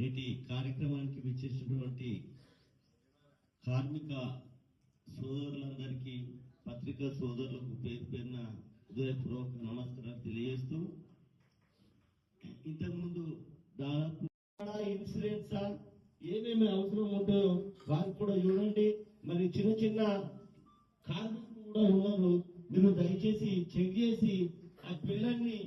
నేటి కార్యక్రమానికి విచ్చేసినటువంటి కార్మిక సోదరులందరికీ పత్రికా సోదరులకు పేరు పేరున హృదయపూర్వక నమస్కారాలు తెలియజేస్తూ ఇంతకుముందు దాదాపు ఇన్సూరెన్సా ఏమేమి అవసరం ఉంటుందో వారికి కూడా చూడండి. మరి చిన్న చిన్న కార్మికులు కూడా ఉన్నారు. మీరు దయచేసి చెక్ చేసి ఆ పిల్లల్ని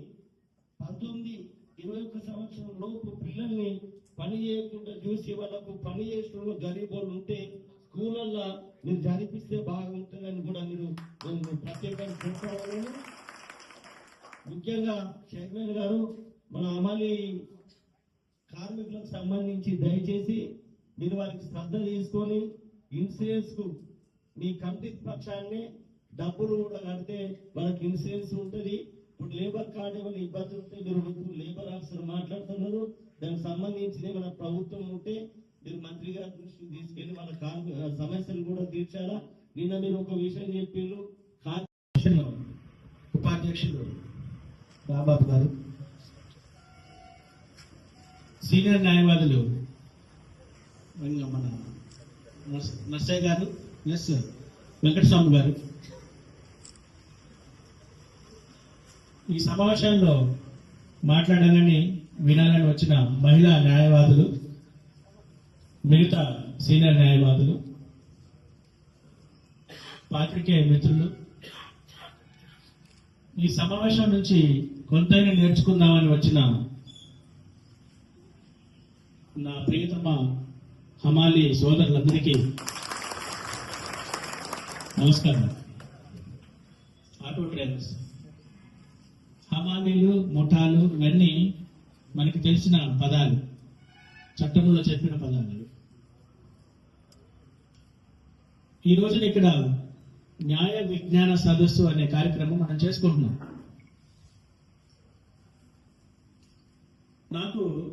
పంతొమ్మిది ఇరవై ఒక్క సంవత్సరం లోపు పిల్లల్ని పని చేయకుండా చూసి వాళ్ళకు పని చేసిన గరీబోళ్ళు ఉంటే స్కూళ్ళల్లో మీరు జరిపిస్తే బాగుంటుందని కూడా మీరు నేను ప్రత్యేకంగా చెప్పాలని ముఖ్యంగా చైర్మన్ గారు మన అమలి కార్మికులకు సంబంధించి దయచేసి మీరు వారికి శ్రద్ధ తీసుకొని ఇన్సూరెన్స్కు మీ కమిటీ పక్షాన్ని డబ్బులు కూడా కడితే వాళ్ళకి ఇన్సూరెన్స్ ఉంటుంది. ఇప్పుడు లేబర్ కార్డు ఏమైనా ఇబ్బంది ఉంటే మీరు ఇప్పుడు లేబర్ ఆఫీసర్ మాట్లాడుతున్నారు. దానికి సంబంధించి మన ప్రభుత్వం ఉంటే మీరు మంత్రి గారి దృష్టికి తీసుకెళ్ళి వాళ్ళ సమస్యలు కూడా తీర్చాలా? నిన్న మీరు ఒక విషయం చెప్పిండ్రు. ఉపాధ్యక్షులు రాబాబు గారు సీనియర్ న్యాయవాదులు ఇంకా మన నర్సయ్య గారు ఎస్ వెంకటస్వామి గారు. ఈ సమావేశంలో మాట్లాడాలని వినాలని వచ్చిన మహిళా న్యాయవాదులు మిగతా సీనియర్ న్యాయవాదులు పాత్రికేయ మిత్రులు ఈ సమావేశం నుంచి కొంతైనా నేర్చుకుందామని వచ్చిన నా ప్రియతమ హమాలి సోదరులందరికీ నమస్కారం. ఆటో డ్రైవర్స్ హమాలీలు ముఠాలు ఇవన్నీ మనకి తెలిసిన పదాలు చట్టంలో చెప్పిన పదాలు. ఈ రోజున ఇక్కడ న్యాయ విజ్ఞాన సదస్సు అనే కార్యక్రమం మనం చేసుకుంటున్నాం. నాకు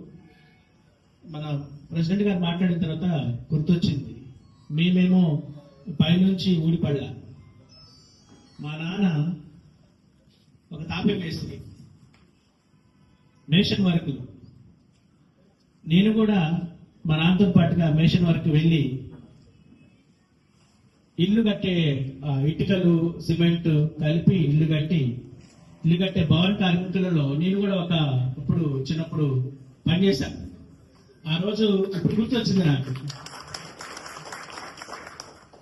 మన ప్రెసిడెంట్ గారు మాట్లాడిన తర్వాత గుర్తొచ్చింది. మేమేమో పైనుంచి ఊడిపడ్డా మా నాన్న ఒక తాపే మేస్త్రి మేషన్ వర్క్. నేను కూడా మా నాన్నతో పాటుగా మేషన్ వర్క్ వెళ్ళి ఇల్లు కట్టే ఆ, ఇటుకలు సిమెంట్ కలిపి ఇల్లు కట్టి ఇల్లు కట్టే భవన కార్మికులలో నేను కూడా ఒక ఇప్పుడు చిన్నప్పుడు పనిచేశాను ఆ రోజు ఇప్పుడు గుర్తొచ్చింది నాకు.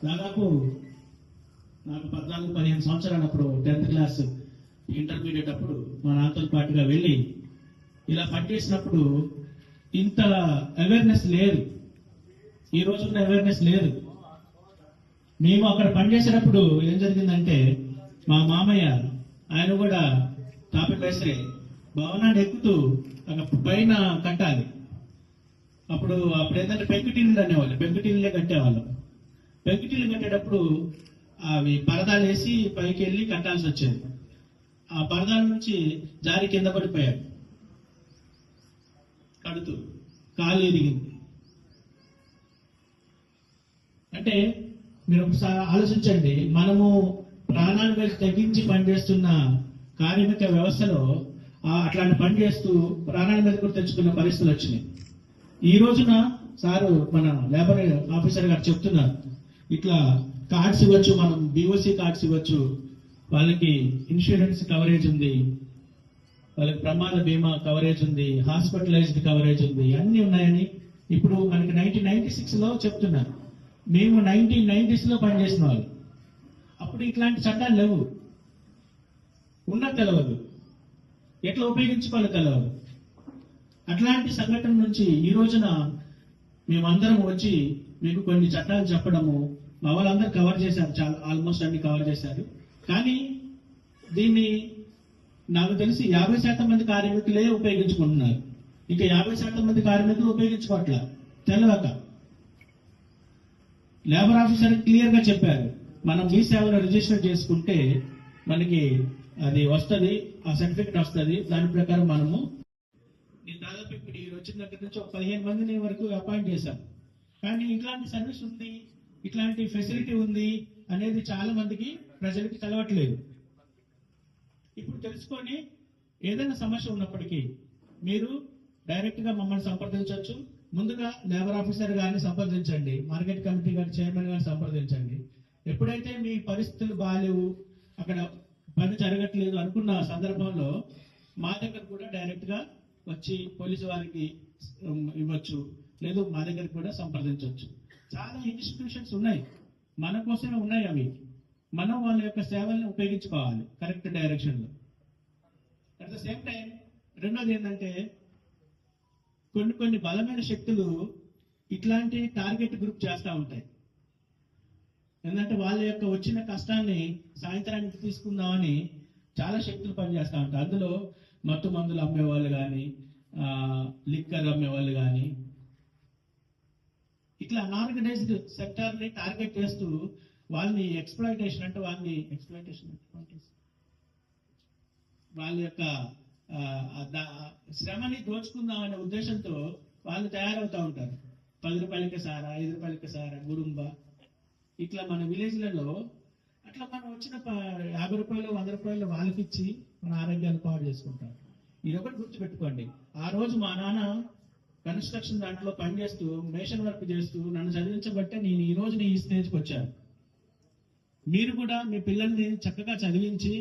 దాదాపు నాకు పద్నాలుగు పదిహేను సంవత్సరాలప్పుడు టెన్త్ క్లాస్ ఇంటర్మీడియట్ అప్పుడు మా నాన్నతో పాటుగా వెళ్ళి ఇలా పనిచేసినప్పుడు ఇంత అవేర్నెస్ లేదు. ఈ రోజున్న అవేర్నెస్ లేదు. మేము అక్కడ పనిచేసేటప్పుడు ఏం జరిగిందంటే మా మామయ్య ఆయన కూడా తాపి మేస్త్రి భవనాన్ని ఎక్కుతూ అక్కడ పైన కట్టాలి. అప్పుడు అప్పుడు ఏంటంటే పెంకుటిల్లు అనేవాళ్ళు పెంకుటిల్లే కట్టేవాళ్ళు. పెంకుటిల్లు కట్టేటప్పుడు అవి పరదాలు వేసి పైకి వెళ్ళి కట్టాల్సి వచ్చేది. ఆ పరదాల నుంచి జారి కింద పడిపోయాడు కడుతూ కాలు ఎదిగింది అంటే మీరు ఒకసారి ఆలోచించండి మనము ప్రాణాలు వేసి తగ్గించి పనిచేస్తున్న కార్మిక వ్యవస్థలో అట్లాంటి పని చేస్తూ ప్రాణాల మీద కూడా తెచ్చుకున్న పరిస్థితులు వచ్చినాయి. ఈ రోజున సారు మన లేబర్ ఆఫీసర్ గారు చెప్తున్నారు ఇట్లా కార్డ్స్ ఇవ్వచ్చు మనం బీఓసీ కార్డ్స్ ఇవ్వచ్చు వాళ్ళకి ఇన్సూరెన్స్ కవరేజ్ ఉంది వాళ్ళకి ప్రమాద బీమా కవరేజ్ ఉంది హాస్పిటలైజ్డ్ కవరేజ్ ఉంది అన్ని ఉన్నాయని ఇప్పుడు మనకి నైన్టీన్ నైన్టీ సిక్స్లో చెప్తున్నారు. మేము నైన్టీన్ నైన్టీస్లో పనిచేసిన వాళ్ళు. అప్పుడు ఇట్లాంటి చట్టాలు లేవు. ఉన్నా తెలవదు. ఎట్లా ఉపయోగించుకోవాలో తెలవదు. అట్లాంటి సంఘటన నుంచి ఈ రోజున మేమందరం వచ్చి మీకు కొన్ని చట్టాలు చెప్పడము మా వాళ్ళందరూ కవర్ చేశారు. చాలా ఆల్మోస్ట్ అన్ని కవర్ చేశారు. కానీ దీన్ని నాకు తెలిసి యాభై శాతం మంది కార్మికులే ఉపయోగించుకుంటున్నారు. ఇంకా యాభై శాతం మంది కార్మికులు ఉపయోగించుకోవట్లా? తెలవక. లేబర్ ఆఫీసర్ క్లియర్గా చెప్పారు. మనం మీ సేవలో రిజిస్టర్ చేసుకుంటే మనకి అది వస్తుంది ఆ సర్టిఫికెట్ వస్తుంది. దాని ప్రకారం మనము నేను దాదాపు ఇప్పుడు ఈ వచ్చిన దగ్గర నుంచి ఒక పదిహేను మందిని వరకు అపాయింట్ చేశాను కానీ ఇట్లాంటి సర్వీస్ ఉంది ఇట్లాంటి ఫెసిలిటీ ఉంది అనేది చాలా మందికి ప్రజలకి తెలవట్లేదు. ఇప్పుడు తెలుసుకొని ఏదైనా సమస్య ఉన్నప్పటికీ మీరు డైరెక్ట్గా మమ్మల్ని సంప్రదించవచ్చు. ముందుగా లేబర్ ఆఫీసర్ గారిని సంప్రదించండి. మార్కెట్ కమిటీ గారి చైర్మన్ గారిని సంప్రదించండి. ఎప్పుడైతే మీ పరిస్థితులు బాగాలేవు అక్కడ పని జరగట్లేదు అనుకున్న సందర్భంలో మా దగ్గర కూడా డైరెక్ట్గా వచ్చి పోలీసు వారికి ఇవ్వచ్చు. లేదు మా దగ్గర కూడా సంప్రదించవచ్చు. చాలా ఇన్స్టిట్యూషన్స్ ఉన్నాయి. మన కోసమే ఉన్నాయి అవి. మనం వాళ్ళ యొక్క సేవల్ని ఉపయోగించుకోవాలి. కరెక్ట్ డైరెక్షన్లో. అట్ ద సేమ్ టైం రెండోది ఏంటంటే కొన్ని కొన్ని బలమైన శక్తులు ఇట్లాంటి టార్గెట్ గ్రూప్ చేస్తూ ఉంటాయి. ఎందుకంటే వాళ్ళ యొక్క వచ్చిన కష్టాన్ని సాయంత్రానికి తీసుకుందామని చాలా శక్తులు పనిచేస్తూ ఉంటాయి. అందులో మత్తు మందులు అమ్మేవాళ్ళు కానీ లిక్కర్ అమ్మేవాళ్ళు కానీ ఇట్లా అనార్గనైజ్డ్ సెక్టార్ని టార్గెట్ చేస్తూ వాళ్ళని ఎక్స్ప్లాయిటేషన్ అంటే వాళ్ళని ఎక్స్ప్లాయిటేషన్ వాళ్ళ యొక్క శ్రమని దోచుకుందాం అనే ఉద్దేశంతో వాళ్ళు తయారవుతా ఉంటారు. పది రూపాయలకి సారా ఐదు రూపాయలకి సారా గుడుంబ. ఇట్లా మన విలేజ్లలో అట్లా మనం వచ్చిన ప- యాభై రూపాయలు వంద రూపాయలు వాళ్ళకి ఇచ్చి మన ఆరోగ్యాన్ని పాడు చేసుకుంటాం ఇది ఒకటి గుర్తుపెట్టుకోండి. ఆ రోజు మా నాన్న కన్స్ట్రక్షన్ దాంట్లో పనిచేస్తూ మేషన్ వర్క్ చేస్తూ నన్ను చదివించబట్టే నేను ఈ రోజు ఈ స్టేజ్కి వచ్చాను. మీరు కూడా మీ పిల్లల్ని చక్కగా చదివించి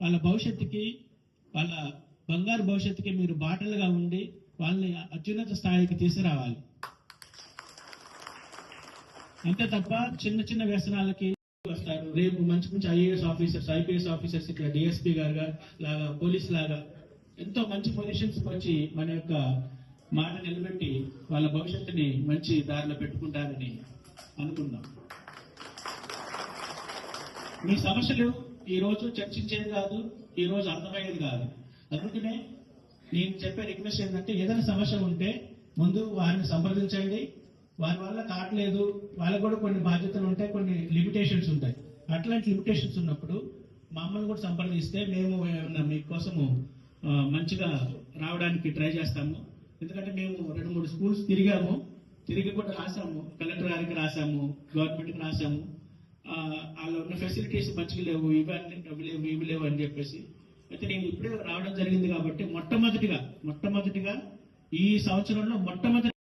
వాళ్ళ భవిష్యత్తుకి వాళ్ళ బంగారు భవిష్యత్తుకి మీరు బాటలుగా ఉండి వాళ్ళని అత్యున్నత స్థాయికి తీసుకురావాలి. అంతే తప్ప చిన్న చిన్న వ్యసనాలకి వస్తారు. రేపు మంచి మంచి ఐఏఎస్ ఆఫీసర్స్ ఐపీఎస్ ఆఫీసర్స్ ఇట్లా డిఎస్పీ గారుగా లాగా పోలీస్ లాగా ఎంతో మంచి పొజిషన్స్ వచ్చి మన యొక్క మాట నిలబెట్టి వాళ్ళ భవిష్యత్తుని మంచి దారిలో పెట్టుకుంటారని అనుకుందాం. మీ సమస్యలు ఈరోజు చర్చించేది కాదు ఈరోజు అర్థమయ్యేది కాదు. అందుకనే నేను చెప్పే రిక్వెస్ట్ ఏంటంటే ఏదైనా సమస్య ఉంటే ముందు వారిని సంప్రదించండి. వారి వల్ల కావట్లేదు. వాళ్ళకు కూడా కొన్ని బాధ్యతలు ఉంటాయి కొన్ని లిమిటేషన్స్ ఉంటాయి. అట్లాంటి లిమిటేషన్స్ ఉన్నప్పుడు మమ్మల్ని కూడా సంప్రదిస్తే మేము మీకోసము మంచిగా రావడానికి ట్రై చేస్తాము. ఎందుకంటే మేము రెండు మూడు స్కూల్స్ తిరిగాము. తిరిగి కూడా రాసాము. కలెక్టర్ గారికి రాసాము. గవర్నమెంట్కి రాసాము. వాళ్ళు ఉన్న ఫెసిలిటీస్ మంచిగా లేవు ఇవన్నీ డబ్బు లేవు ఇవి లేవు అని చెప్పేసి. అయితే నేను ఇప్పుడే రావడం జరిగింది కాబట్టి మొట్టమొదటిగా మొట్టమొదటిగా ఈ సంవత్సరంలో మొట్టమొదటి